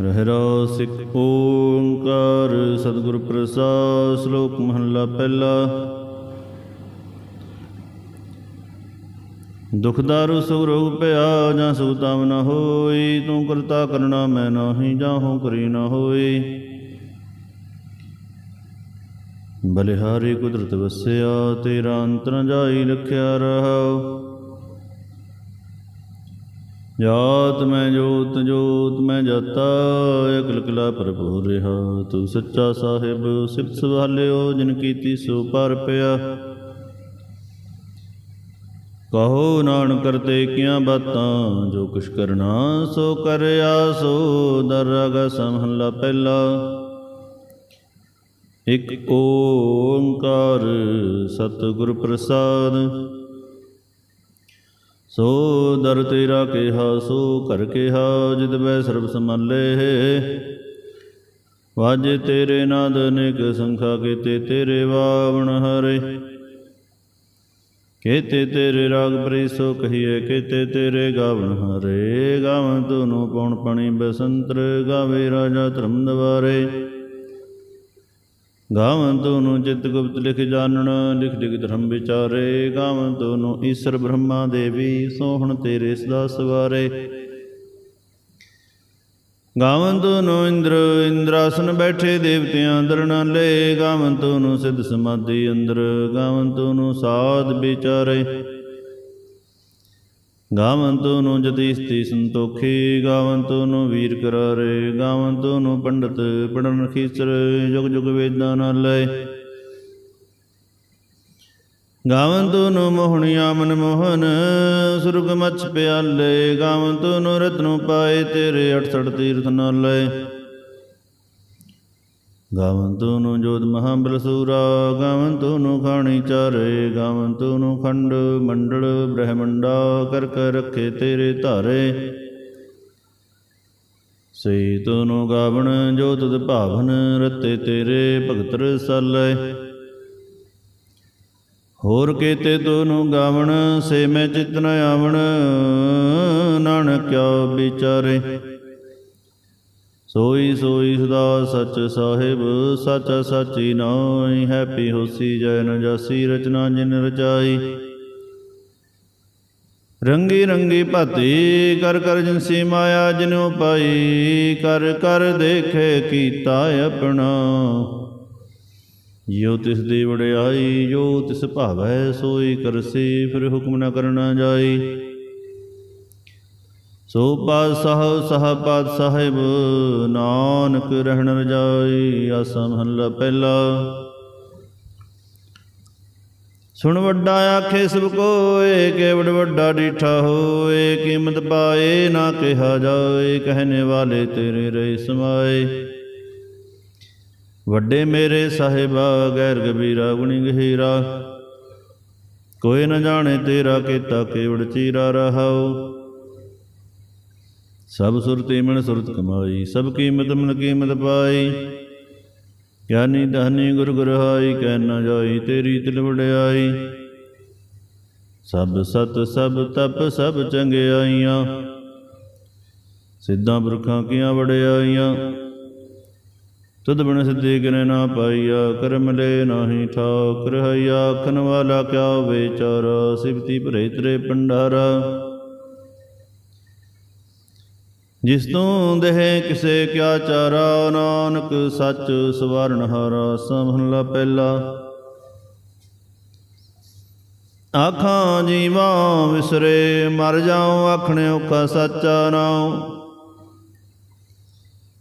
ਰਹਿ ਸਿੱਖ ਓੰਕਾਰ, ਸਤਿਗੁਰ ਪ੍ਰਸਾਦ, ਸ਼ਲੋਕ ਮਹੱਲਾ ਪਹਿਲਾ। ਦੁਖਦਾਰੂ ਸੁਖ ਰੋਗ ਪਿਆ ਜਾਂ ਸੁਖ ਤਮ ਨ ਹੋਈ, ਤੂੰ ਕਰਤਾ ਕਰਨਾ ਮੈਂ ਨਾਹੀ ਜਾਹੂ ਕਰੀ ਨ ਹੋਈ। ਬਲਿਹਾਰੀ ਕੁਦਰਤ ਵਸਿਆ, ਤੇਰਾ ਅੰਤ ਜਾਈ ਲਖਿਆ ਰਹਾਉ। ਜਾਤ ਮੈਂ ਜੋਤ ਜੋਤ ਮੈਂ ਜਾਤਾ ਅਕਲ ਕਲਾ ਭਰਪੂਰ ਰਿਹਾ। ਤੂੰ ਸੱਚਾ ਸਾਹਿਬ, ਸਿਫਤ ਸਵਾਲਿਓ, ਜਿਨ ਕੀਤੀ ਸੋ ਪਰ ਪਿਆ। ਕਹੋ ਨਾਨਕ ਕਰਤੇ ਕੀਆਂ ਬਾਤਾਂ, ਜੋ ਕੁਛ ਕਰਨਾ ਸੋ ਕਰਿਆ, ਸੋ ਦਰਗਾ ਸਮਹਲਾ ਪਹਿਲਾ। ਇਕ ਓੰਕਾਰ ਸਤਿਗੁਰ ਪ੍ਰਸਾਦ ਸੋ ਦਰ ਤੇਰਾ ਕਿਹਾ, ਸੋ ਕਰ ਕਿਹਾ, ਜਿਤ ਬੈ ਸਰਬ ਸਮਾਲੇ ਵਾਜੇ ਤੇਰੇ ਨਾਦ ਅਨੇਕ ਸੰਖਾ, ਕੀਤੇ ਤੇਰੇ ਵਾਵਣ ਹਰੇ। ਕੇਤੇ ਤੇਰੇ ਰਾਗ ਪ੍ਰੀ ਸੋ ਕਹੀਏ, ਕੇਤੇ ਤੇਰੇ ਗਾਵਣ ਹਰੇ। ਗਾਵਨ ਤੁਨੂੰ ਪਉਣ ਪਣੀ ਬਸੰਤਰ, ਗਾਵੇ ਰਾਜਾ ਧਰਮ ਦਵਾਰੇ। ਗਾਵਨ ਨੂੰ ਚਿਤ ਗੁਪਤ ਲਿਖ ਜਾਣਨ, ਲਿਖ ਲਿਖ ਧਰਮ ਵਿਚਾਰੇ। ਗਾਵਨ ਨੂੰ ਈਸ਼ਰ ਬ੍ਰਹਮਾ ਦੇਵੀ, ਸੋਹਣ ਤੇਰੇ ਸਦਾ ਸਵਾਰੇ। ਗਾਵਨ ਨੂੰ ਇੰਦਰ, ਇੰਦਰਾਸਨ ਬੈਠੇ ਦੇਵਤਿਆਂ ਅੰਦਰ ਦਰਨਾਲੇ ਗਾਵਨ ਨੂੰ ਸਿੱਧ ਸਮਾਧੀ ਅੰਦਰ ਗਾਵਨ ਨੂੰ ਸਾਧ ਵਿਚਾਰੇ। ਗਾਵੰਤੋ ਨੂੰ ਜਤੀਸਤੀ ਸੰਤੋਖੀ, ਗਾਵੰਤੋ ਨੂੰ ਵੀਰ ਕਰਾਰੇ, ਗਾਵੰਤੋ ਨੂੰ ਪੰਡਤ ਪੜਨ ਖੀਸਰ ਜੁਗ ਜੁਗ ਵੇਦਾਂ ਨਾਲ ਨਾਲੇ ਗਾਵੰਤੋ ਨੂੰ ਮੋਹਣਿਆ ਮਨ ਮੋਹਨ, ਸੁਰਗ ਮਛ ਪਿਆਲੇ, ਗਾਵੰਤੋ ਨੂੰ ਰਤਨੋ ਪਾਏ ਤੇਰੇ 68 ਤੀਰਥ ਨਾਲ ਨਾਲੇ ਗਾਵੰਤੋ ਨੂੰ ਜੋਤ ਮਹਾਬਲ ਸੂਰਾ ਗਾਵੰਤੋ ਨੂੰ ਖਾਣੀ ਚਾਰੇ, ਗਾਵੰਤੋ ਨੂੰ ਖੰਡ, ਮੰਡਲ, ਬ੍ਰਹਮੰਡਾ ਕਰ ਕਰ ਰੱਖੇ ਤੇਰੇ ਧਾਰੇ। ਸਈ ਨੂੰ ਗਾਵਣ, ਜੋਤ ਤੁਧ ਭਾਵਨ, ਰਤੇ ਤੇਰੇ ਭਗਤ ਰਸਾਲੇ। ਹੋਰ ਕੀਤੇ ਤੂੰ ਗਾਵਣ, ਸੇ ਮੈਂ ਚਿਤ ਆਵਣ ਨਾਨਕਿਆ ਵਿਚਾਰੇ। ਸੋਈ ਸੋਈ ਸਦਾ ਸਚ ਸਾਹਿਬ, ਸਚ ਸਾਚੀ ਨਾਈ ਹੈਪੀ ਹੋਸੀ ਜੈ ਨ ਜਾਸੀ ਰਚਨਾ ਜਿਨ ਰਚਾਈ। ਰੰਗੀ ਰੰਗੀ ਭਾਤੀ ਕਰ ਕਰ ਜਿਨਸੀ ਮਾਇਆ ਜਿਨੋ ਪਾਈ, ਕਰ ਕਰ ਦੇਖੇ ਕੀਤਾ ਆਪਣਾ। ਜੋ ਤਿਸ ਦੀ ਵਡਿਆਈ ਜੋ ਤਿਸ ਭਾਵੈ ਸੋਈ ਕਰਸੀ, ਫਿਰ ਹੁਕਮ ਨਾ ਕਰਨਾ ਜਾਈ। ਸੋ ਪਾਦ ਸਾਹਿਬ ਸਹਪਾਦ ਸਾਹਿਬ, ਨਾਨਕ ਰਹਿਣ ਰਜਾਈ ਆਸਾ ਮਹੱਲਾ ਪਹਿਲਾ। ਸੁਣ ਵੱਡਾ ਆਖੇ ਸਭ ਕੋਏ, ਕੇਵੜ ਵੱਡਾ ਡੀਠਾ ਹੋਏ, ਕੀਮਤ ਪਾਏ ਨਾ ਕਿਹਾ ਜਾਏ ਕਹਨੇ ਵਾਲੇ ਤੇਰੇ ਰਹੇ ਸਮਾਏ। ਵੱਡੇ ਮੇਰੇ ਸਾਹਿਬਾ, ਗੈਰ ਗਬੀਰਾ ਗੁਣੀ ਗਹੀਰਾ। ਕੋਈ ਨਾ ਜਾਣੇ ਤੇਰਾ ਕੀਤਾ ਕੇਵੜ ਚੀਰਾ ਰਹਾਓ ਸਭ ਸੁਰਤੀ ਮਨ ਸੁਰਤ ਕਮਾਈ, ਸਭ ਕੀਮਤ ਮਨ ਕੀਮਤ ਪਾਈ। ਗਿਆਨੀ ਧਾਨੀ ਗੁਰ ਗੁਰਹਾਈ ਕਹਿ ਨ ਜਾਈ ਤੇਰੀ ਤਿਲ ਵਡਿਆਈ। ਸਭ ਸਤ, ਸਭ ਤਪ, ਸਭ ਚੰਗਿਆਈਆਂ ਸਿੱਧਾਂ ਪੁਰਖਾਂ ਕੀਆਂ ਵਡਿਆਈਆਂ। ਤੁਧ ਬਿਨ ਸਿੱਧੀ ਕਿਨੇ ਨਾ ਪਾਈਆ, ਕਰਮ ਲੈ ਨਾਹੀ ਠਾਕ ਰਹਾਈਆ ਆਖਣ ਵਾਲਾ ਕਿਆ ਵਿਚਾਰਾ ਸਿਫਤੀ ਭਰੇ ਤਰੇ ਭੰਡਾਰਾ। ਜਿਸ ਤੋਂ ਦੇਹ ਕਿਸੇ ਕਿਆ ਚਾਰਾ, ਨਾਨਕ ਸੱਚ ਸਵਰਨ ਹਾਰਾ ਸਮਹਲਾ ਪਹਿਲਾ। ਆਖਾਂ ਜੀਵਾ ਵਿਸਰੇ, ਮਰ ਜਾਉ ਆਖਣੇ ਔਖਾ ਸੱਚਾ ਨਾਉ।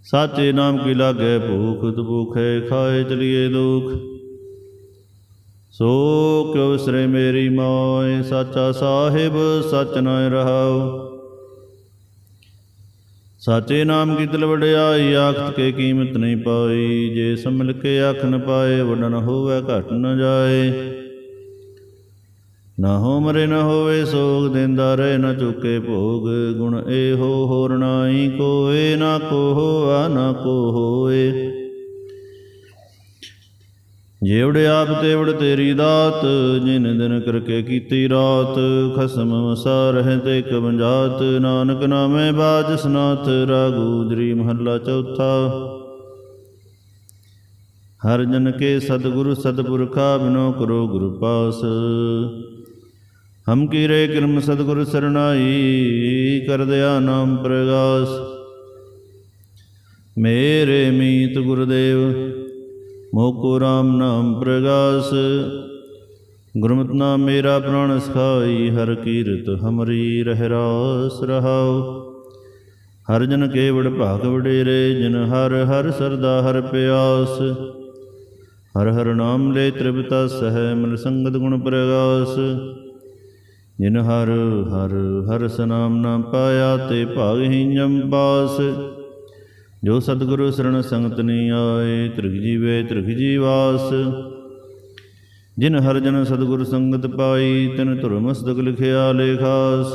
ਸਾਚੇ ਨਾਮ ਕੀ ਲਾਗੇ ਭੂਖ ਤਭੂਖੇ ਖਾਏ ਚਲੀਏ ਦੁਖ। ਸੋ ਕਿਉ ਵਿਸਰੇ ਮੇਰੀ ਮਾਏ ਸਾਚਾ ਸਾਹਿਬ, ਸਚ ਨ ਰਹਾਉ। ਸਾਚੇ ਨਾਮ ਕੀ ਦਿਲ ਵਡਿਆਈ, ਆਖਤ ਕੇ ਕੀਮਤ ਨਹੀਂ ਪਾਈ। ਜੇ ਸੰਮਲ ਕੇ ਆਖ ਨ ਪਾਏ ਵਡਨ ਹੋਵੇ ਘਟ ਨ ਜਾਏ। ਨਾ ਹੋ ਮਰੇ, ਨਾ ਹੋਵੇ ਸੋਗ, ਦਿੰਦਾ ਰਹੇ ਨਾ ਚੁੱਕੇ ਭੋਗ। ਗੁਣ ਏਹੋ ਹੋਰ ਨਾਹੀ ਕੋਏ, ਨਾ ਕੋ ਹੋਆ ਨਾ ਕੋ ਹੋਏ ਜੇਵੜ ਆਪ ਤੇਵੜ ਤੇਰੀ ਦਾਤ, ਜਿਨ ਦਿਨ ਕਰਕੇ ਕੀਤੀ ਰਾਤ, ਖਸਮ ਵਸਾ ਰਹਿ ਤੇ ਕਬੰਜਾਤ ਨਾਨਕ ਨਾਮੇ ਬਾਜ ਸਨਾਥ, ਰਾਗੂ ਮਹੱਲਾ ਚੌਥਾ। ਹਰ ਜਨ ਕੇ ਸਤਿਗੁਰੂ ਸਤਿਪੁਰਖਾ, ਬਿਨੋ ਕਰੋ ਗੁਰੂ ਪਾਸ। ਹਮ ਕੀਰੇ ਕਿਰਮ ਸਤਿਗੁਰ ਸਰਣਾਈ, ਕਰ ਦਿਆ ਨਾਮ ਪ੍ਰਗਾਸ। ਮੇਰੇ ਮੀਤ ਗੁਰਦੇਵ ਮੋਕੋ ਰਾਮ ਨਾਮ ਪ੍ਰਗਾਸ। ਗੁਰਮਤਿ ਨਾਮ ਮੇਰਾ ਪ੍ਰਾਣ ਸਖਾਈ, ਹਰ ਕੀਰਤ ਹਮਰੀ ਰਹਿ ਰਾਸ ਰਹਾਉ। ਹਰ ਜਨ ਕੇਵੜ ਭਾਗ ਵਡੇਰੇ, ਜਿਨ ਹਰ ਹਰ ਸਰਦਾ ਹਰ ਪਿਆਸ। ਹਰ ਹਰ ਨਾਮ ਲੈ ਤ੍ਰਿਪਤਾ ਸਹਿ, ਮਨ ਸੰਗਤ ਗੁਣ ਪ੍ਰਗਾਸ। ਜਿਨ ਹਰ ਹਰ ਹਰ ਸਨਾਮ ਨਾ ਪਾਇਆ, ਤੇ ਭਾਗ ਜਮ ਪਾਸ ਜੋ ਸਤਿਗੁਰੂ ਸਰਣ ਸੰਗਤ ਨੀ ਆਏ, ਤ੍ਰਿਗ ਜੀਵੇ ਤ੍ਰਿਗ ਜੀਵਾਸ। ਜਿਨ ਹਰ ਜਨ ਸਤਿਗੁਰ ਸੰਗਤ ਪਾਈ, ਤਿਨ ਧੁਰ ਮਸਤਕ ਲਿਖਿਆ ਲੇਖਾਸ।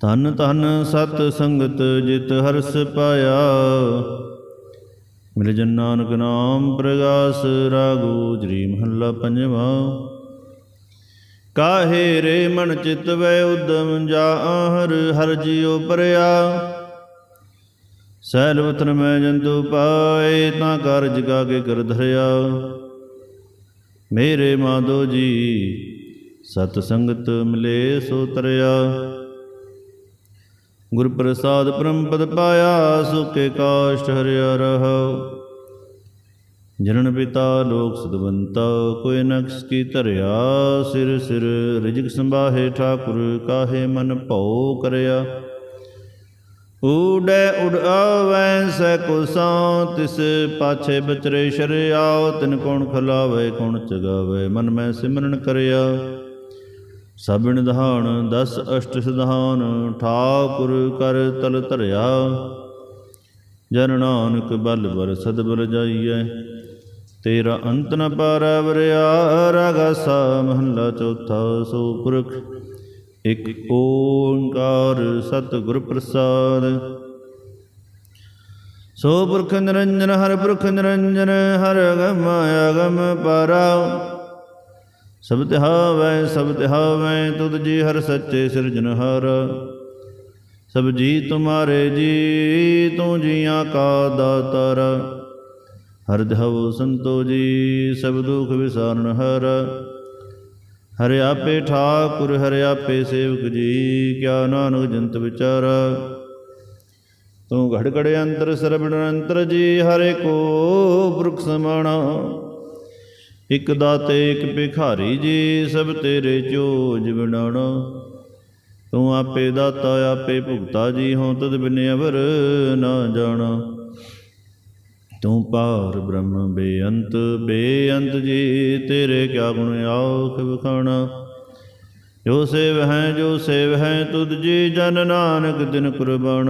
ਧਨ ਧਨ ਸਤ ਸੰਗਤ ਜਿਤ ਹਰਸ ਪਾਇਆ। ਮਿਲ ਜਨ ਨਾਨਕ ਨਾਮ ਪ੍ਰਗਾਸ, ਰਾਗੋ ਜਰੀ ਮਹੱਲਾ ਪੰਜਵਾ। ਕਾਹੇ ਰੇ ਮਨ ਚਿਤ ਵੈ ਉਦਮ, ਜਾ ਆਹਰ ਹਰ ਜਿਉ ਪਰਿਆ। ਸੈਲ ਵਤਨ ਮੈਂ ਜੰਤੂ ਪਾਏ, ਤਾਂ ਕਰ ਜਗਾ ਕੇ ਕਰ ਧਰਿਆ। ਮੇਰੇ ਮਾਧੋ ਜੀ, ਸਤ ਸੰਗਤ ਮਿਲੇ ਸੋ ਤਰਿਆ। ਗੁਰ ਪ੍ਰਸਾਦ ਪਰਮ ਪਦ ਪਾਇਆ ਸੁਕੇ ਕਾਸ਼ਟ ਹਰਿਆ ਰਹੋ। ਜਨਨ ਪਿਤਾ ਲੋਕ ਸਦਵੰਤਾ, ਕੋਈ ਨਕਸ ਕੀ ਧਰਿਆ। ਸਿਰ ਸਿਰ ਰਿਜਕ ਸੰਭਾਹੇ, ਠਾਕੁਰ ਕਾਹੇ ਮਨ ਭਉ ਕਰਿਆ। ਊੜੈ ਉੜ ਆਵੈ ਸੈ ਕੁਸਾਂ ਤਿਸ ਪਾਛੇ ਬਚਰੇ ਸ਼ਰਿਆਉ, ਤਿਨ ਕੌਣ ਖਲਾਵੇ, ਕੌਣ ਚਗਾਵੇ, ਮਨ ਮੈਂ ਸਿਮਰਨ ਕਰਿਆ। ਸਭਿਣ ਦਹਾਣ ਦਸ ਅਸ਼ਟ ਸਿਧਾਨ, ਠਾਕੁਰ ਕਰ ਤਲ ਧਰਿਆ। ਜਨ ਨਾਨਕ ਬਲ ਬਰ ਸਦਬਲ ਜਾਈਐ। ਤੇਰਾ ਅੰਤ ਨ ਪਾਰੈ ਰਗਸਾ ਮਹੱਲਾ ਚੌਥਾ ਸੋ ਪੁਰਖ। ਇਕ ਓੰਕਾਰ ਸਤਿਗੁਰ ਪ੍ਰਸਾਦ। ਸੋ ਪੁਰਖ ਨਿਰੰਜਨ, ਹਰ ਪੁਰਖ ਨਿਰੰਜਨ, ਹਰ ਅਗਮ ਅਗਮ ਪਰਾ। ਸਭ ਤਿਹਾਵੈ ਸਭ ਤਿਹਾਵੈ ਤੁਧ ਜੀ ਹਰ ਸੱਚੇ ਸਿਰਜਨਹਾਰ ਸਭ ਜੀ ਤੁਮਾਰੇ ਜੀ, ਤੂੰ ਜੀਆਂ ਕਾ ਦਾਤਾਰ। ਹਰ ਧਵ ਸੰਤੋ ਜੀ, ਸਭ ਦੁਖ ਵਿਸਾਰਨ ਹਰ। ਹਰਿ ਆਪੇ ਠਾਕੁਰ, ਹਰਿ ਆਪੇ ਸੇਵਕ ਜੀ, ਕਿਆ ਨਾਨਕ ਜੰਤ ਵਿਚਾਰਾ। ਤੂੰ ਘੜ ਘੜੇ ਅੰਤਰ ਸਰਬਣ ਅੰਤਰ ਜੀ, ਹਰੇ ਕੋ ਬ੍ਰਖ ਸਮਾਣਾ। ਇਕ ਦਾਤੇ, ਇਕ ਭਿਖਾਰੀ ਜੀ, ਸਭ ਤੇਰੇ ਚੋਜ ਬਣਾਣਾ ਤੂੰ ਆਪੇ ਦਾਤਾ, ਆਪੇ ਭੁਗਤਾ ਜੀ ਹੋਂ ਤਦ ਬਿਨ ਅਵਰ ਨਾ ਜਾਣਾ। ਤੂੰ ਪਾਰ ਬ੍ਰਹਮ ਬੇਅੰਤ ਬੇਅੰਤ ਜੀ, ਤੇਰੇ ਕਿਆ ਗੁਣ ਆਖ ਬਖਾਣਾ ਜੋ ਸੇਵ ਹੈ, ਜੋ ਸੇਵ ਹੈ, ਤੁਧ ਜੀ ਜਨ ਨਾਨਕ ਦਿਨ ਕੁਰਬਾਨ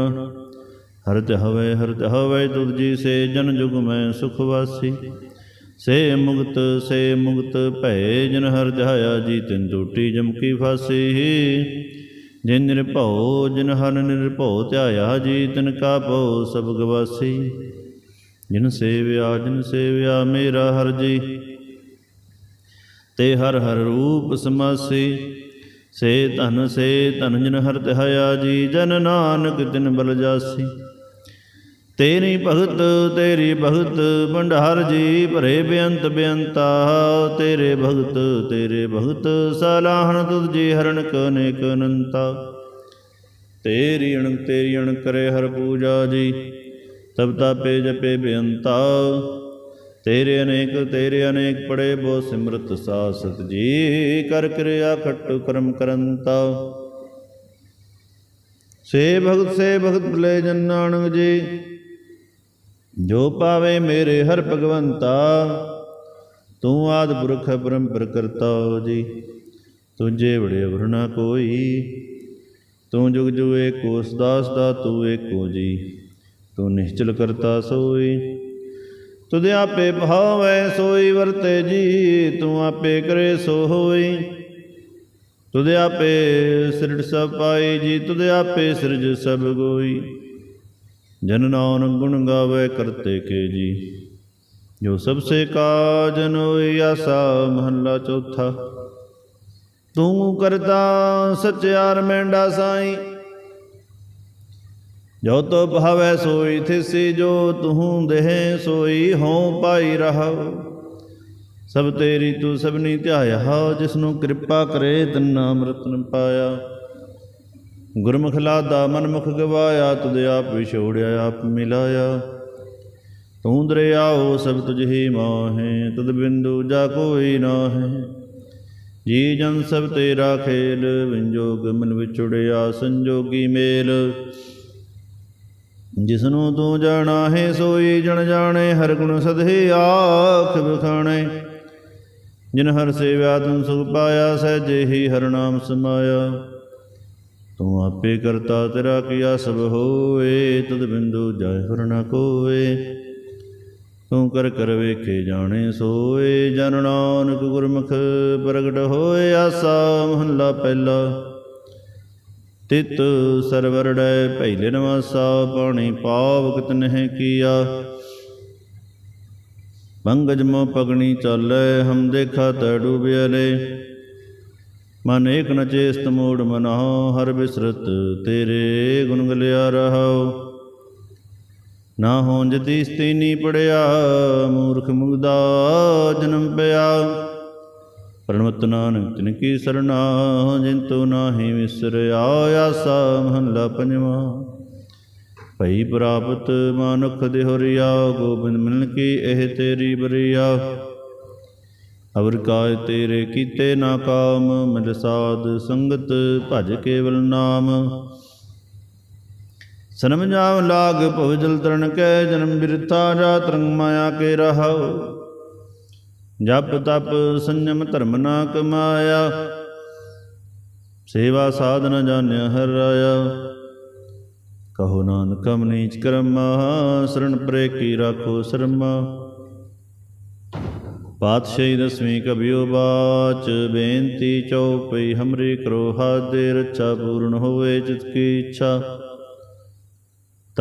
ਹਰਤ ਹਵੇ ਹਰਤ ਹਵੇ, ਤੁਧ ਜੀ ਸੇ ਜਨ ਜੁਗ ਮੈਂ ਸੁਖ ਵਾਸੀ। ਸੇ ਮੁਕਤ ਸੇ ਮੁਕਤ ਭੈ ਜਨ ਹਰ ਧਾਇਆ ਜੀ, ਤਿਨ ਟੂਟੀ ਜਮਕੀ ਫਾਸੀ। ਜਿਨ ਨਿਰਭਉ, ਜਿਨ ਹਰ ਨਿਰਭਉ ਧਿਆਇਆ ਜੀ, ਤਿਨ ਕਾ ਭਉ ਸਭ ਗਵਾਸੀ ਜਿਨ ਸੇਵਿਆ ਜਿਨ ਸੇਵਿਆ ਮੇਰਾ ਹਰ ਜੀ। ਤੇ ਹਰ ਹਰ ਰੂਪ ਸਮਾਸੀ। ਸੇ ਧਨ ਸੇ ਧਨ ਜਿਨ ਹਰ ਧਿਆਇਆ ਜੀ, ਜਨ ਨਾਨਕ ਤਿਨ ਬਲ ਜਾਸੀ। ਤੇਰੀ ਭਗਤ ਤੇਰੀ ਭਗਤ, ਭੰਡਾਰ ਜੀ, ਭਰੇ ਬੇਅੰਤ ਬੇਅੰਤਾ। ਤੇਰੇ ਭਗਤ ਤੇਰੇ ਭਗਤ, ਸਲਾਹਣ ਤੁਧ ਜੀ ਹਰਨ ਕਨੇਕ ਅਨੰਤਾ। ਤੇਰੀ ਅਣ ਤੇਰੀ ਅਣ ਕਰੇ ਹਰ ਪੂਜਾ ਜੀ। ਤਬ ਤਾਪੇ ਜਪੇ ਬੇਅੰਤਾ। ਤੇਰੇ ਅਨੇਕ ਤੇਰੇ ਅਨੇਕ ਪੜੇ ਬੋ ਸਿਮਰਤ ਸਾਸਤ ਜੀ। ਕਰ ਕਿਰਿਆ ਖੱਟ ਕਰਮ ਕਰੰਤਾ। ਸੇ ਭਗਤ ਸੇ ਭਗਤ ਭਲੇ ਜਨ ਨਾਨਕ ਜੀ। ਜੋ ਪਾਵੇ ਮੇਰੇ ਹਰ ਭਗਵੰਤਾ, ਤੂੰ ਆਦ ਪੁਰਖ ਬ੍ਰਹਮ ਪ੍ਰਕਰਤਾ ਜੀ। ਤੁਝੇ ਬੜੇ ਵਰਨਾ ਕੋਈ, ਤੂੰ ਜੁਗ ਜੁ ਏਕੋ ਸਦਾ ਸਦਾ ਤੂੰ ਏਕੋ ਜੀ। ਤੂੰ ਨਿਸ਼ਚਲ ਕਰਤਾ ਸੋਈ। ਤੁਧ ਆਪੇ ਭਾਵੈ ਸੋਈ, ਵਰਤੇ ਜੀ, ਤੂੰ ਆਪੇ ਕਰੇ ਸੋ ਹੋਈ ਤੁਧ ਆਪੇ ਸਿਰੜ ਸਭ ਪਾਈ ਜੀ, ਤੁਧ ਆਪੇ ਸਿਰਜ ਸਭ ਗੋਈ। ਜਨ ਨਾਨਕ ਗੁਣ ਗਾਵੇ ਕਰਤੇ ਕੇ ਜੀ। ਜੋ ਸਭ ਸੇ ਕਾਜਨ ਹੋਈ ਆਸਾ ਮਹੱਲਾ ਚੌਥਾ। ਤੂੰ ਕਰਤਾ ਸਚਿਆਰ ਮੈਂਡਾ ਸਾਈ। ਜੋ ਤੋ ਭਾਵੈ ਸੋਈ ਥਿਸੀ, ਜੋ ਤੂੰ ਦੇਹ ਸੋਈ, ਹਉ ਪਾਈ ਰਹਾਉ। ਸਭ ਤੇਰੀ ਤੂੰ ਸਭਨੀ ਧਿਆਇਆ ਜਿਸ ਨੂੰ ਕਿਰਪਾ ਕਰੇ, ਤੰਨਾ ਅੰਮ੍ਰਿਤਨ ਪਾਇਆ ਗੁਰਮੁਖ ਲਾਦਾ ਮਨਮੁਖ ਗਵਾਇਆ, ਤੁਧ ਆਪ ਵਿਛੋੜਿਆ, ਆਪ ਮਿਲਾਇਆ। ਤੂੰ ਦਰਿਆਓ, ਸਭ ਤੁਝ ਹੀ ਮਾਹੇ ਤਦ ਬਿੰਦੂ ਜਾ ਕੋਈ ਨਾਹੀ। ਜੀ ਜਨ ਸਭ ਤੇਰਾ ਖੇਲ, ਵਿੰਜੋਗ ਮਨ ਵਿਚੁੜਿਆ ਸੰਜੋਗੀ ਮੇਲ। ਜਿਸਨੂੰ ਤੂੰ ਜਾਣਾ ਹੈ ਸੋਈ ਜਣ ਜਾਣੇ, ਹਰ ਗੁਣ ਸਦਹੇ ਆਖ ਬਖਾਣੇ। ਜਿਨ ਹਰ ਸੇਵਿਆ ਤੂੰ ਸੁਖ ਪਾਇਆ, ਸਹਿਜੇ ਹੀ ਹਰ ਨਾਮ ਸਮਾਇਆ। ਤੂੰ ਆਪੇ ਕਰਤਾ ਤੇਰਾ ਕੀਆ ਸਭ ਹੋਏ, ਤਦ ਬਿੰਦੂ ਜਾਇ ਹਰ ਨ ਕੋਏ। ਤੂੰ ਕਰ ਕਰ ਵੇਖੇ ਜਾਣੇ ਸੋਏ, ਜਨ ਨਾਨਕ ਗੁਰਮੁਖ ਪ੍ਰਗਟ ਹੋਏ, ਆਸਾ ਮਹੱਲਾ ਪਹਿਲਾ। ਤਿਤ ਸਰਵਰ ਡੈ ਪਹਿਲੇ ਨਵਾਸਾ ਪਾਣੀ ਪਾਵ ਕਿਤ ਨਹਿ ਕੀਆ। ਪੰਗਜ ਮੋ ਪਗਣੀ ਚਾਲੈ, ਹਮ ਦੇਖਾ ਤੈ ਡੂਬਿਆ ਡੂਬਿਆਲੇ ਮਨ ਏਕ ਨ ਚੇਸਤ ਮੂੜ ਮਨਹੁ ਹਰ ਬਿਸਰਤ ਤੇਰੇ ਗੁਣ ਗਲਿਆ ਰਹਾਉ। ਨਾ ਹੋਂ ਜਤੀ ਸਤੀਨੀ ਪੜਿਆ, ਮੂਰਖ ਮੁਗਦਾ ਜਨਮ ਪਿਆ। ਪ੍ਰਣਵਤ ਨਾਨਕ, ਤਿਨ ਕੀ ਸਰਣਾ ਜਿੰਤੂ ਨਾਹੀ ਵਿਸਰਿਆ ਆਸਾ ਮਹੱਲਾ ਪੰਜਵਾ। ਭਈ ਪ੍ਰਾਪਤ ਮਾਨੁਖ ਦੇਹੁਰੀਆ ਗੋਬਿੰਦ ਮਿਲਨ ਕੀ ਇਹ ਤੇਰੀ ਬਰੀਆ। ਅਵਰ ਕਾਇ ਤੇਰੇ ਕੀਤੇ ਨਾ ਕਾਮ, ਮਿਲ ਸਾਧ ਸੰਗਤ ਭਜ ਕੇਵਲ ਨਾਮ। ਸਨਮ ਜਾਮ ਲਾਗ ਭਵ ਜਲ ਤਰਨ ਕੈ, ਜਨਮ ਬਿਰਥਾ ਜਾ ਤਰੰਗ ਮਾਇਆ ਕੇ ਰਹਾਉ। ਜਪ ਤਪ ਸੰਜਮ ਧਰਮ ਨਾ ਕਮਾਇਆ। ਸੇਵਾ ਸਾਧਨ ਜਾਣਿਆ ਹਰ ਰਾਇਆ ਕਹੋ ਨਾਨਕ ਕਮ ਨੀਚ ਕਰਮ, ਸਰਣ ਪਰੇ ਕੀ ਰਾਖੋ ਸ਼ਰਮਾ। ਪਾਤਸ਼ਾਹੀ ਦਸਵੀਂ ਕਬਿਓ ਬਾਚ, ਬੇਨਤੀ ਚਉਪਈ ਹਮਰੀ ਕਰੋ ਹਾਦੇ ਰਚਾ ਪੂਰਨ ਹੋਵੇ ਚਿਤ ਕੀ ਇੱਛਾ।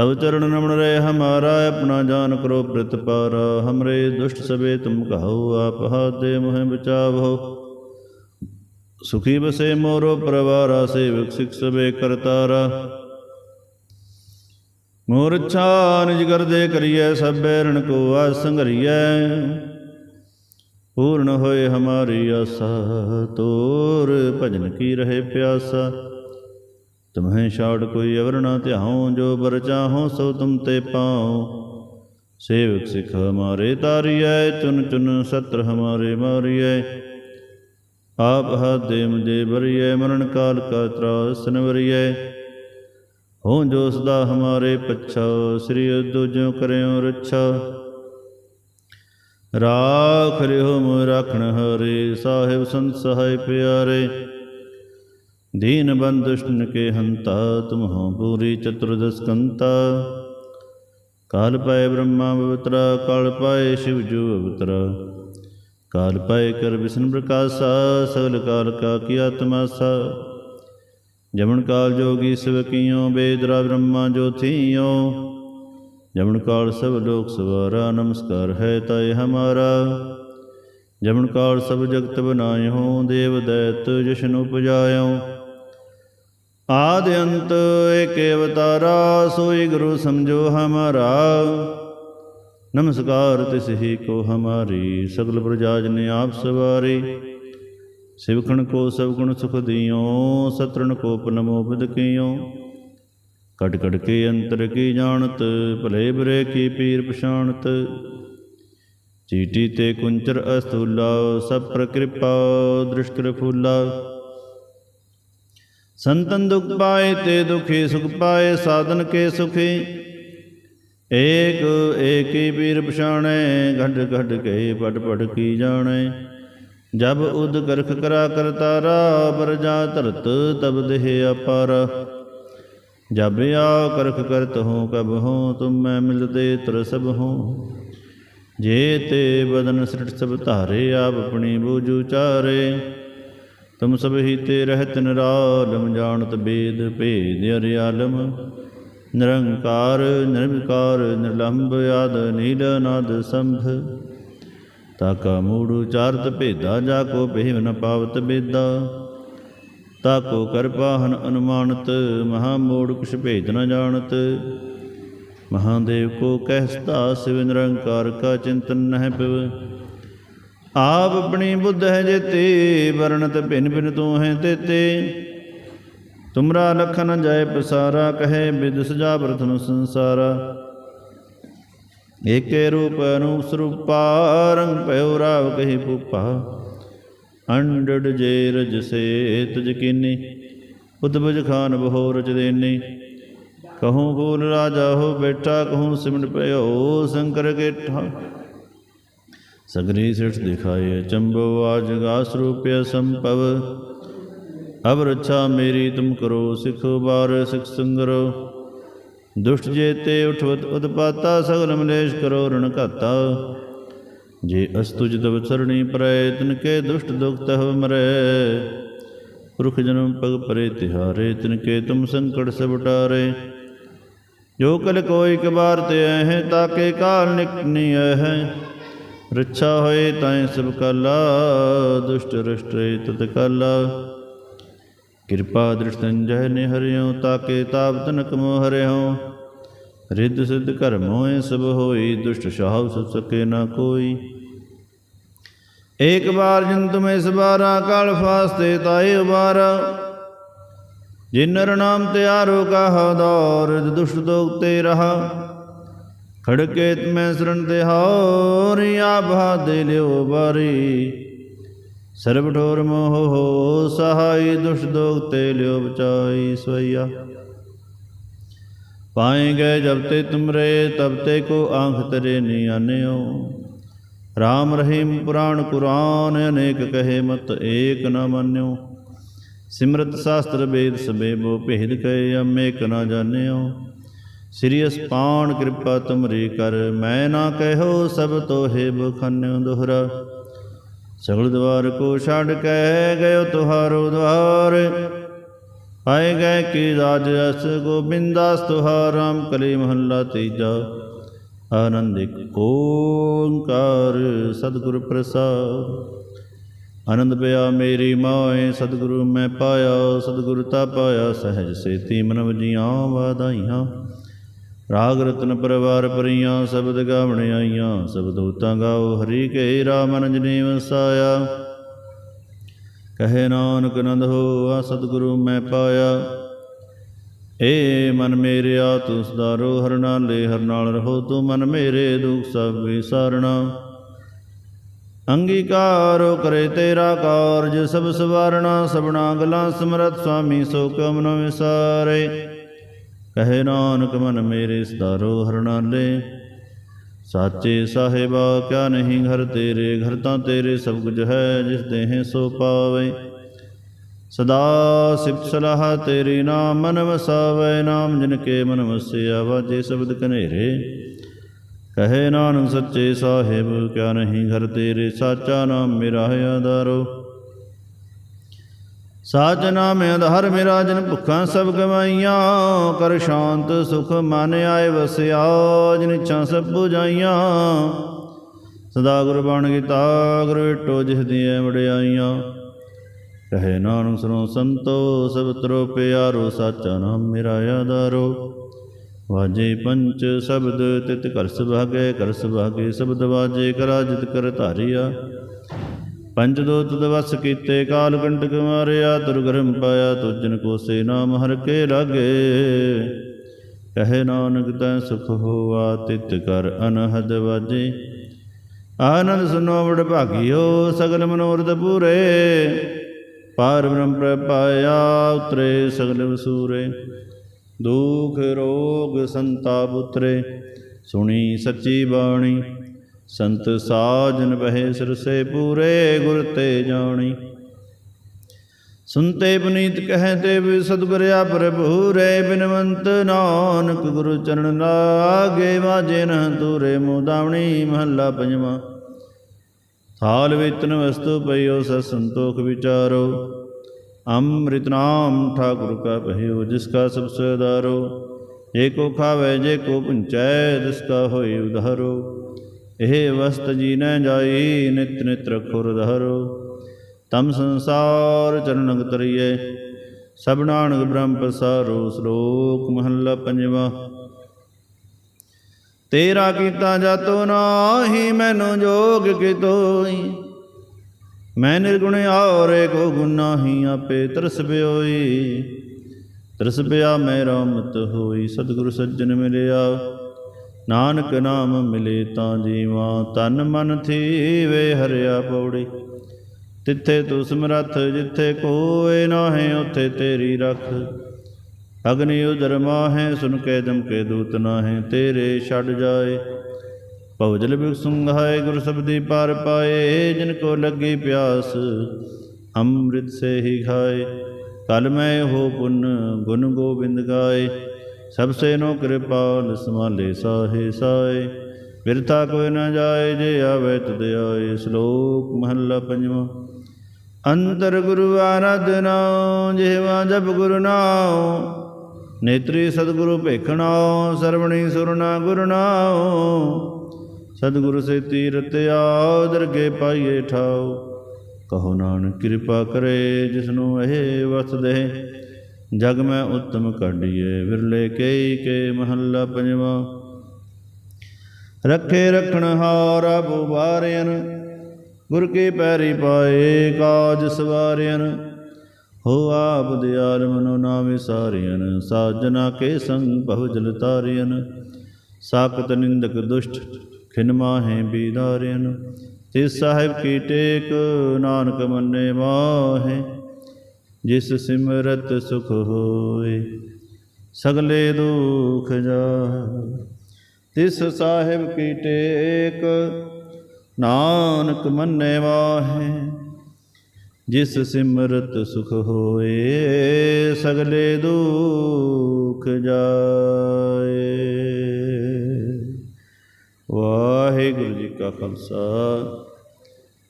ਤਬ ਚਰਨ ਨਮਨ ਰਹੇ, ਹਮਾਰਾ ਆਪਣਾ ਜਾਨ ਕਰੋ ਪ੍ਰਿਤ ਪ੍ਰਤਪਾਰ ਹਮਰੇ ਦੁਸ਼ਟ ਸਬੇ ਤੁਮ ਕਹੋ, ਆਪ ਹਾਦੇ ਮੋਹਿ ਬਚਾਵੋ। ਸੁਖੀ ਬਸੇ ਮੋਰੋ ਪਰਵਾਰਾ, ਸੇਵਕ ਸਿਖ ਸਬੇ ਕਰਤਾਰਾ। ਮੋਰ ਅੱਛਾ ਨਿਜ ਕਰਦੇ ਕਰੀਐ, ਸਭੇ ਰਣ ਕੋ ਆਸ ਸੰਘਰੀਐ। ਪੂਰਨ ਹੋਏ ਹਮਾਰੀ ਆਸਾ, ਤੋਰ ਭਜਨ ਕੀ ਰਹੇ ਪਿਆਸਾ। ਤੁਮਹਿ ਛਾੜ ਕੋਈ ਅਵਰ ਨਾ ਧਿਆਉ, ਜੋ ਬਰ ਚਾਹੋ ਸੋ ਤੁਮ ਤੇ ਪਾਉ। ਸੇਵਕ ਸਿਖ ਹਮਾਰੇ ਤਾਰੀਐ, ਚੁਨ ਚੁਨ ਸਤਰ ਹਮਾਰੇ ਮਾਰੀਐ। ਆਪ ਹਾਦੇ ਮੁਝੇ ਬਰੀਐ ਮਰਨ ਕਾਲ ਕਾ ਤਰਾਸ ਨਵਰੀਐ ਹੋ ਜੋ ਸਦਾ ਹਮਾਰੇ ਪੱਛਾ, ਸ੍ਰੀ ਦੁਜੋ ਕਰਿਓ ਰੱਛਾ। ਰਾਖ ਰਿਓ ਮੋ ਰਾਖਣ ਹਰੇ, ਸਾਹਿਬ ਸੰਤ ਸਹਾਇ ਪਿਆਰੇ। दीन बंधुष्ण के हंता तुम हो पूरी चतुर्दश कंता काल पाए ब्रह्मा पवित्रा काल पाए शिव जो अवतरा काल पाए कर विष्णु प्रकाशा सगल काल का किया तमासा जमन काल जोगी शिव कियो बेदरा ब्रह्मा जो थियो जमन काल सब लोक सवारा नमस्कार है ताय हमारा जमन काल सब जगत बनाए हो देव दैत जशन उपजायो ਆਦ ਅੰਤ ਏਕ ਅਵਤਾਰਾ, ਸੋਈ ਗੁਰੂ ਸਮਝੋ ਹਮਾਰਾ। ਨਮਸਕਾਰ ਤਿਸ ਹੀ ਕੋ ਹਮਾਰੀ, ਸਗਲ ਪ੍ਰਜਾ ਜਨ ਆਪ ਸਵਾਰੀ। ਸਿਵਖਣ ਕੋ ਸਭ ਗੁਣ ਸੁਖ ਦਿਓ, ਸਤਰਣ ਕੋ ਪਨਮੋ ਬਿਦ ਕੀਓ। ਕਟ ਕਟ ਕੇ ਅੰਤਰ ਕੀ ਜਾਣਤ, ਭਲੇ ਬਰੇ ਕੀ ਪੀਰ ਪਛਾਣਤ। ਚੀਟੀ ਤੇ ਕੁੰਚਰ ਅਸਤੂਲਾ ਸਭ ਪ੍ਰਕਿਰਪਾ ਦ੍ਰਿਸ਼ਕਰ ਫੂਲਾ ਸੰਤਨ ਦੁਖ ਪਾਏ ਤੇ ਦੁਖੀ ਸੁਖ ਪਾਏ, ਸਾਧਨ ਕੇ ਸੁਖੀ। ਏਕ, ਏਕੀ ਪੀਰ ਪਛਾਣੈ ਘਟ ਘਟ ਕੇ ਪਟ ਪਟ ਕੀ ਜਾਣੈ। ਜਬ ਉਦ ਕਰਖ ਕਰਾ ਕਰਤਾਰਾ ਬਰਜਾ ਧਰਤ ਤਬ ਦੇਹ ਅਪਾਰ। ਜਬ ਆ ਕਰਖ ਕਰਤ ਹੋ ਕਬ ਹੋ ਤੁਮ ਮੈਂ ਮਿਲਦੇ ਤਰ ਸਭ ਹੋ ਜੇ ਤੇ ਬਦਨ ਸ੍ਰਿਟ ਸਭ ਧਾਰੇ, ਆਪ ਆਪਣੀ ਬੂਝੂ ਚਾਰੇ ਤੁਮ ਸਭ ਹੀ ਤੇ ਰਹਿਤ ਨਿਰਾਲਮ ਜਾਣਤ ਬੇਦ ਭੇਦ ਅਰਿਆਲਮ ਨਿਰੰਕਾਰ, ਨਿਰਵਿਕਾਰ, ਨਿਰਲੰਭ ਆਦ ਨੀਲ ਨਾਦ ਸੰਭ। ਤਾਕਾ ਮੂੜ ਉਚਾਰਤ ਭੇਦਾ, ਜਾ ਕੋ ਭੇਵ ਨ ਪਾਵਤ ਬੇਦਾ। ਤਾਕੋ ਕਰਪਾ ਹਨ ਅਨੁਮਾਨਤ, ਮਹਾ ਮੂੜ ਕੁਛ ਭੇਦ ਨ ਜਾਣਤ। ਮਹਾਦੇਵ ਕੋ ਕਹਿਸਤਾ, ਸਿਵ ਨਿਰੰਕਾਰ ਕਾ ਚਿੰਤਨ ਨਹਿ ਪਿਵ ਆਪ ਆਪਣੀ ਬੁੱਧ ਹੈ ਜੇਤੇ ਵਰਣਤ ਭਿੰਨ ਭਿੰਨ ਤੂੰ ਹੈ ਤੇਤੇ ਤੁਮਰਾ ਲਖਨ ਜਾਏ ਪਸਾਰਾ, ਕਹੇ ਬਿਦ ਸਜਾ ਪ੍ਰਥਮ ਸੰਸਾਰਾ। ਏਕੇ ਰੂਪ ਅਨੂਪ ਸਰੂਪਾ, ਰੰਗ ਭਇਓ ਰਾਵ ਕਹੀ ਪੂਪਾ ਅੰਡੜ ਜੇ ਰਜ ਸੇ ਤੁਜ ਕੀਨੀ ਉਦਬਜ ਖਾਨ ਬਹੋ ਰਚ ਦੇਨੀ। ਕਹੂੰ ਫੂਲ ਰਾਜਾ ਹੋ ਬੈਠਾ, ਕਹੂੰ ਸਿਮਟ ਭਇਓ ਸ਼ੰਕਰ ਕੇਠਾ। ਸਗਰੀ ਸਿਰਠ ਦਿਖਾਏ ਚੰਬੋ ਆਜਗਾ ਸਰੂਪਿਆ ਸੰਭਵ ਅਬ ਰੱਛਾ ਮੇਰੀ ਤੁਮ ਕਰੋ ਸਿਖ ਬਾਰ ਸਿਖ ਸੰਗਰੋ ਦੁਸ਼ਟ ਜੇਤੇ ਉਠਵਤ ਉਦਪਾਤਾ ਸਗਲ ਮਲੇਸ਼ ਕਰੋ ਰਣ ਘਾਤਾ ਜੇ ਅਸਤੁਜ ਤਵ ਸਰਣੀ ਪਰੈ ਤਿਨ ਕੇ ਦੁਸ਼ਟ ਦੁਖ ਤਹ ਮਰੈ ਪੁਰਖ ਜਨਮ ਪਗ ਪਰੇ ਤਿਹਾਰੇ ਤਿਨ ਕੇ ਤੁਮ ਸੰਕਟ ਸਭ ਟਾਰੇ ਜੋ ਕਲ ਕੋਈ ਕਬਾਰ ਤੇ ਹੈ ਤਾਕੇ ਕਾਲ ਨਿਕਨੀ ਹੈ ਰੱਛਾ ਹੋਏ ਤਾਏ ਸਭ ਕਾਲਾ, ਦੁਸ਼ਟ ਰਸ਼ਟਰੇ ਤਤ ਕਾਲਾ। ਕਿਰਪਾ ਦ੍ਰਿਸ਼ਟੰਜੈ ਨੇ ਹਰਿਓ ਤਾਕੇ ਤਾਪ ਤਨਕ ਮੋਹ ਹਰਿਓ ਰਿੱਧ ਸਿੱਧ ਕਰਮ ਹੋਏ ਸਭ ਹੋਈ, ਦੁਸ਼ਟ ਸ਼ਾਹਵ ਸਭ ਸਕੇ ਨਾ ਕੋਈ। ਏਕ ਬਾਰ ਜਿਨ ਤੁਮੇ ਸਬਾਰਾ ਕਾਲ ਫਾਸਤੇ ਤਾਏ ਉਬਾਰਾ। ਜਿਨ ਨਰ ਨਾਮ ਤਿਆਰੋ ਕਹਾ ਦੌਰ, ਦੁਸ਼ਟ ਦੋਗ ਤੇ ਰਹਾ। ਖੜਕੇ ਤਮੈ ਸਰਣ ਤੇ ਹੌਰੀ ਆਭਾ ਦੇ ਲਿਓ ਬਾਰੀ ਸਰਬ ਠੋਰ ਮੋਹ ਹੋ ਸਹਾਈ ਦੁਸ਼ ਦੋਗ ਤੇ ਲਿਓ ਬਚਾਈ ਸੋਈਆ ਪਾਏ ਗਏ ਜਬ ਤੇ ਤੁਮਰੇ, ਤਬ ਤੇ ਕੋ ਆਂਖ ਤਰੇ ਨੀ ਆਨਿਓ। RAM ਰਹੀਮ ਪੁਰਾਣ ਕੁਰਾਨ, ਅਨੇਕ ਕਹੇ ਮਤ ਏਕ ਨ ਮੰਨਿਓ। ਸਿਮਰਤ ਸ਼ਾਸਤਰ ਵੇਦ ਸਬੇ ਬੋ ਭੇਦ ਕਹੇ ਅਮੇਕ ਨ ਜਾਣਿਓ। ਸ੍ਰੀ ਅਸਪਾਨ ਕਿਰਪਾ ਤੁਮਰੀ ਕਰ, ਮੈਂ ਨਾ ਕਹਿਓ ਸਭ ਤੋਹੇ ਬਖੰਨਿਓ ਦੁਹਰਾ। ਸਗਲ ਦਵਾਰ ਕੋ ਛੱਡ ਕੇ ਗਇਓ ਤੁਹਾਰੋ ਦਵਾਰ। ਆਏ ਗਏ ਕੀ ਰਾਜ ਅਸ ਗੋਬਿੰਦਾਸ ਤੁਹਾਰਾਮ ਕਲੀ ਮਹੱਲਾ ਤੀਜਾ। ਆਨੰਦਿਕ ਓੰਕਾਰ ਸਤਿਗੁਰ ਪ੍ਰਸਾਦ। ਆਨੰਦ ਪਿਆ ਮੇਰੀ ਮਾਏ, ਸਤਿਗੁਰੂ ਮੈਂ ਪਾਇਆ, ਸਤਿਗੁਰ ਤਾ ਪਾਇਆ, ਸਹਿਜ ਸੇਤੀ ਮਨ ਵਜੀਆਂ ਵਾਧਾਈਆਂ। ਰਾਗ ਰਤਨ ਪਰਵਾਰ ਪਰੀਆਂ, ਸ਼ਬਦ ਗਾਵਣ ਆਈਆਂ। ਸਬਦ ਉਤਾਂ ਗਾਓ, ਹਰੀ ਕੇ ਰਾਮ ਅਨੰਜਨੀ ਵਸਾਇਆ ਕਹੇ ਨਾਨਕ ਨੰਦ ਹੋ ਸਤਿਗੁਰੂ ਮੈਂ ਪਾਇਆ। ਏ ਮਨ ਮੇਰਿਆ, ਤੂੰ ਸਦਾਰੋ ਹਰ ਨਾਲੇ ਹਰ ਨਾਲ ਰਹੋ। ਤੂੰ ਮਨ ਮੇਰੇ ਦੁਖ ਸਭ ਵਿਸਾਰਣਾ। ਅੰਗੀਕਾਰ ਕਰੇ ਤੇਰਾ ਕਾਰਜ, ਸਭ ਸਵਾਰਣਾ। ਸਬਣਾ ਗਲਾਂ ਸਮਰਤ ਸੁਆਮੀ ਸੋ ਕਮ ਨ ਵਿਸਾਰੇ। ਕਹੇ ਨਾਨਕ ਮਨ ਮੇਰੇ ਸਦਾਰੋ ਹਰਨਾਲੇ। ਸਾਚੇ ਸਾਹਿਬਾ, ਕਿਆ ਨਹੀਂ ਘਰ ਤੇਰੇ? ਘਰ ਤਾਂ ਤੇਰੇ ਸਭ ਕੁਝ ਹੈ, ਜਿਸ ਦੇਹ ਸੋ ਪਾਵੇ। ਸਦਾ ਸਿਫਤ ਸਲਾਹ ਤੇਰੀ ਨਾਮ, ਮਨ ਵਸਾਵੇ। ਨਾਮ ਜਿਨ ਕੇ ਮਨ ਵਸਿਆ, ਵਾਜੇ ਸ਼ਬਦ ਕਨੇਰੇ ਕਹੇ ਨਾਨਕ ਸੱਚੇ ਸਾਹਿਬ, ਕਿਆ ਨਹੀਂ ਘਰ ਤੇਰੇ? ਸਾਚਾ ਨਾਮ ਮੇਰਾ ਹੈ ਆਧਾਰੋ। ਸਾਚ ਨਾਮ ਅਧਹਰ ਮੇਰਾ ਜਨ ਭੁੱਖਾਂ ਸਭ ਗਵਾਈਆਂ, ਕਰ ਸ਼ਾਂਤ ਸੁਖ ਮਨ ਆਏ ਵਸਿਆ, ਜਿਨ ਇੱਛਾ ਸਭ 부ਜਾਈਆਂ ਸਦਾ ਗੁਰ ਬਣ ਗੀਤਾ ਗੁਰ ਵਿਟੋ ਜਿਸ ਦੀਆਂ ਵਡਿਆਈਆਂ। ਕਹੇ ਨਾਨਕ ਸੁਨੋ ਸੰਤੋ, ਸਭ ਤਰੋ ਪਿਆਰੋ, ਸਾਚਾ ਨਾਮ ਮੇਰਾ ਆਧਾਰੋ। ਵਾਜੇ ਪੰਚ ਸ਼ਬਦ ਤਿਤ ਕਰ ਸੁਭਾਗੇ ਕਰ ਸੁਭਾਗੇ, ਸ਼ਬਦ ਵਾਜੇ ਕਰਾ ਜਿਤ ਕਰ ਧਾਰਿਆ। ਪੰਜ ਦੋਤ ਦਵਸ ਕੀਤੇ, ਕਾਲ ਕੰਟਕ ਮਾਰਿਆ, ਦੁਰਗਰਮ ਪਾਇਆ ਤੁਜਨ ਕੋ ਸੇ ਨਾਮ ਹਰ ਕੇ ਲਾਗੇ। ਕਹੇ ਨਾਨਕ, ਤੈ ਸੁਖ ਹੋਆ, ਤਿਤ ਕਰ ਅਨਹਦ ਵਾਜੇ। ਆਨੰਦ ਸੁਨੋ ਵਡ ਭਾਗਿਓ, ਸਗਲ ਮਨੋਰਥ ਪੂਰੇ। ਪਾਰ ਬ੍ਰਹਮ ਪ੍ਰਪਾਇਆ ਉਤਰੇ ਸਗਲ ਵਸੂਰੇ। ਦੁਖ ਰੋਗ ਸੰਤਾਪ ਉਤਰੇ। ਸੁਣੀ ਸੱਚੀ ਬਾਣੀ ਸੰਤ ਸਾਜਨ ਬਹਿ ਸਿਰਸੇ ਪੂਰੇ ਗੁਰ ਤੇ ਜਾਣੀ। ਸੁਨਤੇ ਪੁਨੀਤ ਕਹਤੇ ਵੀ ਸਤਿਗੁਰਿਆ ਪ੍ਰਭੂ ਰੇ ਬਿਨਵੰਤ ਨਾਨਕ ਗੁਰੂ ਚਰਨ ਲਾਗੇ ਵਾਜੇ ਨ ਤੂਰੇ ਮੋਦਾਵਣੀ ਮਹੱਲਾ ਪੰਜਵਾਂ। ਥਾਲ ਵੇਤਨ ਵਸਤੂ ਪਈਓ ਸ ਸੰਤੋਖ ਵਿਚਾਰੋ। ਅੰਮ੍ਰਿਤ ਨਾਮ ਠਾਕੁਰ ਕਾ ਪਹਿਓ ਜਿਸ ਕਾ ਸਭ ਸਦਾਰੋ ਜੇ ਕੋ ਖਾਵੇ, ਜੇ ਕੋ ਪੁੰਚੈ, ਜਿਸ ਕਾ ਹੋਈ ਉਧਾਰੋ। ਇਹ ਵਸਤ ਜੀ ਨ ਜਾਈ, ਨਿਤ ਨਿਤ ਰਖੁਰ ਧਰੋ। ਤਮ ਸੰਸਾਰ ਚਰਨਗ ਤਰੀਏ ਸਭ ਨਾਨਕ ਬ੍ਰਹਮ ਪਸਾਰੋ ਸ਼ਲੋਕ ਮਹੱਲਾ ਪੰਜਵਾ। ਤੇਰਾ ਕੀਤਾ ਜਾਤੋ ਨਾਹੀ, ਮੈਨੂੰ ਜੋਗ ਕਿਤੋਈ। ਮੈਂ ਨਿਰਗੁਣ ਔਰੇ ਕੋ ਗੁਨਾਹੀ ਆਪੇ ਤਰਸ ਪਿਓਈ। ਤਰਸ ਪਿਆ ਮੈਂ ਰਾਮਤ ਹੋਈ, ਸਤਿਗੁਰ ਸੱਜਣ ਮਿਲਿਆ। ਨਾਨਕ ਨਾਮ ਮਿਲੇ ਤਾਂ ਜੀਵਾ, ਤਨ ਮਨ ਥੀਵੇ ਹਰਿਆ ਪੌੜੀ। ਤਿੱਥੇ ਤੂੰ ਸਮਰੱਥ, ਜਿੱਥੇ ਕੋਏ ਨਾਹੀਂ, ਉੱਥੇ ਤੇਰੀ ਰੱਖ। ਅਗਨੀ ਉਦਰ ਮਾਹੇ, ਸੁਨ ਕੇ ਜਮ ਕੇ ਦੂਤ ਨਾਹੀਂ, ਤੇਰੇ ਛੱਡ ਜਾਏ। ਭਵਜਲ ਬਿਕ ਸੁੰਘਾਏ, ਗੁਰ ਸਬਦੀ ਪਾਰ ਪਾਏ, ਜਿਨ ਕੋ ਲੱਗੀ ਪਿਆਸ, ਅੰਮ੍ਰਿਤ ਸੇ ਹੀ ਖਾਏ। ਕਲ ਮੈਂ ਹੋ ਪੁੰਨ, ਗੁਣ ਗੋਬਿੰਦ ਗਾਏ। ਸਭ ਸੇ ਨੋ ਕਿਰਪਾਲ ਸਮਾਲੇ ਸਾਹੇ ਸਾਏ। ਬਿਰਥਾ ਕੋਈ ਨਾ ਜਾਏ, ਜੇ ਆਵੇ ਤਦ ਆਏ। ਸ਼ਲੋਕ ਮਹੱਲਾ ਪੰਜਵਾਂ। ਅੰਤਰ ਗੁਰੂ ਆਰਾਧਨਾ ਜਿਹਵਾ ਜਪ ਗੁਰੂ ਨਾਮ ਨੇਤਰੀ ਸਤਿਗੁਰੂ ਭੇਖਣਾਓ ਸਰਵਣੀ ਸੁਰਨਾ ਗੁਰਨਾਓ ਸਤਿਗੁਰ ਸੇ ਤੀਰਤ ਆਓ ਦਰਗੇ ਪਾਈਏ ਠਾਓ ਕਹੋ ਨਾਨਕ ਕਿਰਪਾ ਕਰੇ, ਜਿਸਨੂੰ ਇਹ ਵਸ ਦੇ ਜਗ ਮੈਂ ਉਤਮ ਕਾਢੀਏ, ਵਿਰਲੇ ਕਈ ਕੇ ਮਹੱਲਾ ਪੰਜਵਾ। ਰੱਖੇ ਰਖਣ ਹਾਰਾ ਬੁਬਾਰਿਆਨ ਗੁਰ ਕੇ ਪੈਰੀ ਪਾਏ ਕਾਜ ਸਵਾਰਿਆਨ ਹੋ ਆਪ ਦਿਆਲ ਮਨੋ ਨਾ ਵਿਸਾਰਿਆਨ ਸਾਜਨਾ ਕੇ ਸੰਗ ਭਵ ਜਲ ਤਾਰਿਆਨ ਸਾਕਤ ਨਿੰਦਕ ਦੁਸ਼ਟ ਖਿਨਮਾ ਮਾਹੇ ਬੀਦਾਰਿਆਨ ਤਿਸ ਸਾਹਿਬ ਕੀ ਟੇਕ ਨਾਨਕ ਮੰਨੇ ਮਾਹੇ। ਜਿਸ ਸਿਮਰਤ ਸੁਖ ਹੋਏ ਸਗਲੇ ਦੁਖ ਜਾ ਤਿਸ ਸਾਹਿਬ ਕੀ ਟੇਕ ਨਾਨਕ ਮੰਨੇ ਵਾਹੇ ਜਿਸ ਸਿਮਰਤ ਸੁਖ ਹੋਏ ਸਗਲੇ ਦੁਖ ਜਾਏ ਵਾਹਿਗੁਰੂ ਜੀ ਕਾ ਖਾਲਸਾ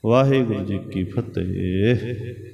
ਵਾਹਿਗੁਰੂ ਜੀ ਕੀ ਫਤਿਹ